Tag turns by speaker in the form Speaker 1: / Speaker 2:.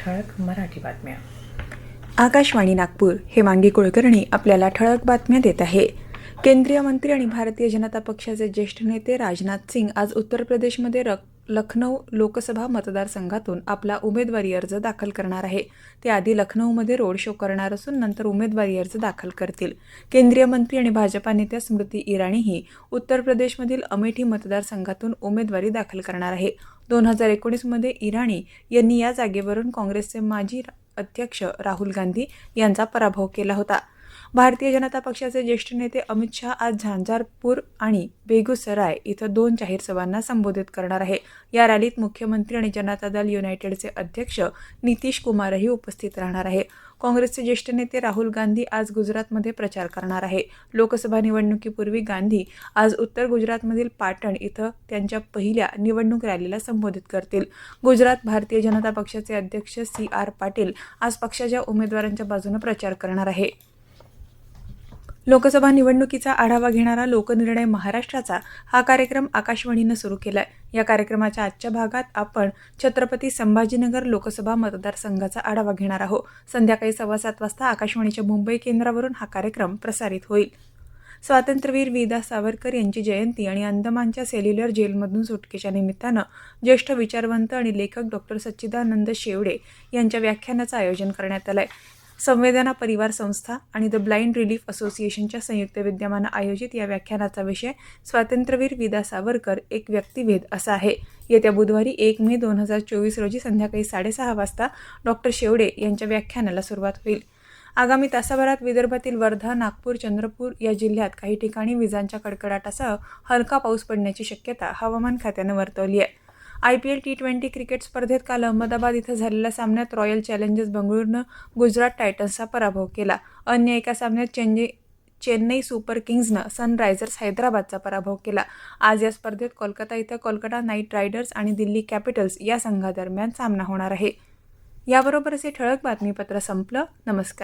Speaker 1: ठळक मराठी बातम्या.
Speaker 2: आकाशवाणी नागपूर हे मांगी कुलकर्णी आपल्याला ठळक बातम्या देत आहे. केंद्रीय मंत्री आणि भारतीय जनता पक्षाचे ज्येष्ठ नेते राजनाथ सिंग आज उत्तर प्रदेशमध्ये रक्त लखनौ लोकसभा मतदारसंघातून आपला उमेदवारी अर्ज दाखल करणार आहे. ते आधी लखनौमध्ये रोड शो करणार असून नंतर उमेदवारी अर्ज दाखल करतील. केंद्रीय मंत्री आणि भाजपा नेत्या स्मृती इराणीही उत्तर प्रदेशमधील अमेठी मतदारसंघातून उमेदवारी दाखल करणार आहे. दोन हजार एकोणीसमध्ये इराणी यांनी या जागेवरून काँग्रेसचे माजी अध्यक्ष राहुल गांधी यांचा पराभव केला होता. भारतीय जनता पक्षाचे ज्येष्ठ नेते अमित शहा आज झांझारपूर आणि बेगुसराय इथं दोन जाहीर सभांना संबोधित करणार आहे. या रॅलीत मुख्यमंत्री आणि जनता दल युनायटेडचे अध्यक्ष नितीश कुमारही उपस्थित राहणार आहे. काँग्रेसचे ज्येष्ठ नेते राहुल गांधी आज गुजरातमध्ये प्रचार करणार आहे. लोकसभा निवडणुकीपूर्वी गांधी आज उत्तर गुजरातमधील पाटण इथं त्यांच्या पहिल्या निवडणूक रॅलीला संबोधित करतील. गुजरात भारतीय जनता पक्षाचे अध्यक्ष सी आर पाटील आज पक्षाच्या उमेदवारांच्या बाजूने प्रचार करणार आहे. लोकसभा निवडणुकीचा आढावा घेणारा लोकनिर्णय महाराष्ट्राचा हा कार्यक्रम आकाशवाणीनं सुरू केलाय. या कार्यक्रमाच्या आजच्या भागात आपण छत्रपती संभाजीनगर लोकसभा मतदारसंघाचा आढावा घेणार आहोत. संध्याकाळी सव्वा सात वाजता आकाशवाणीच्या मुंबई केंद्रावरून हा कार्यक्रम प्रसारित होईल. स्वातंत्र्यवीर विदा सावरकर यांची जयंती आणि अंदमानच्या सेल्युलर जेलमधून सुटकेच्या निमित्तानं ज्येष्ठ विचारवंत आणि लेखक डॉक्टर सच्चिदानंद शेवडे यांच्या व्याख्यानाचं आयोजन करण्यात आलं आहे संवेदना परिवार संस्था आणि द ब्लाइंड रिलीफ असोसिएशनच्या संयुक्त विद्यमानं आयोजित या व्याख्यानाचा विषय स्वातंत्र्यवीर विदा सावरकर एक व्यक्तिभेद असा आहे. येत्या बुधवारी एक मे दोन हजार चोवीस रोजी संध्याकाळी साडेसहा वाजता डॉक्टर शेवडे यांच्या व्याख्यानाला सुरुवात होईल. आगामी तासाभरात विदर्भातील वर्धा नागपूर चंद्रपूर या जिल्ह्यात काही ठिकाणी विजांच्या कडकडाटासह हलका पाऊस पडण्याची शक्यता हवामान खात्यानं वर्तवली आहे. I P L T twenty cricket स्पर्धेत काल अहमदाबाद इथं झालेल्या सामन्यात रॉयल चॅलेंजर्स बंगळुरूनं गुजरात टायटन्सचा पराभव केला. अन्य एका सामन्यात चेन्नई चेन्नई सुपर किंग्जनं सनरायझर्स हैदराबादचा पराभव केला. आज या स्पर्धेत कोलकाता इथं कोलकाता नाईट रायडर्स आणि दिल्ली कॅपिटल्स या संघादरम्यान सामना होणार आहे. याबरोबरच हे ठळक बातमीपत्र संपलं. नमस्कार.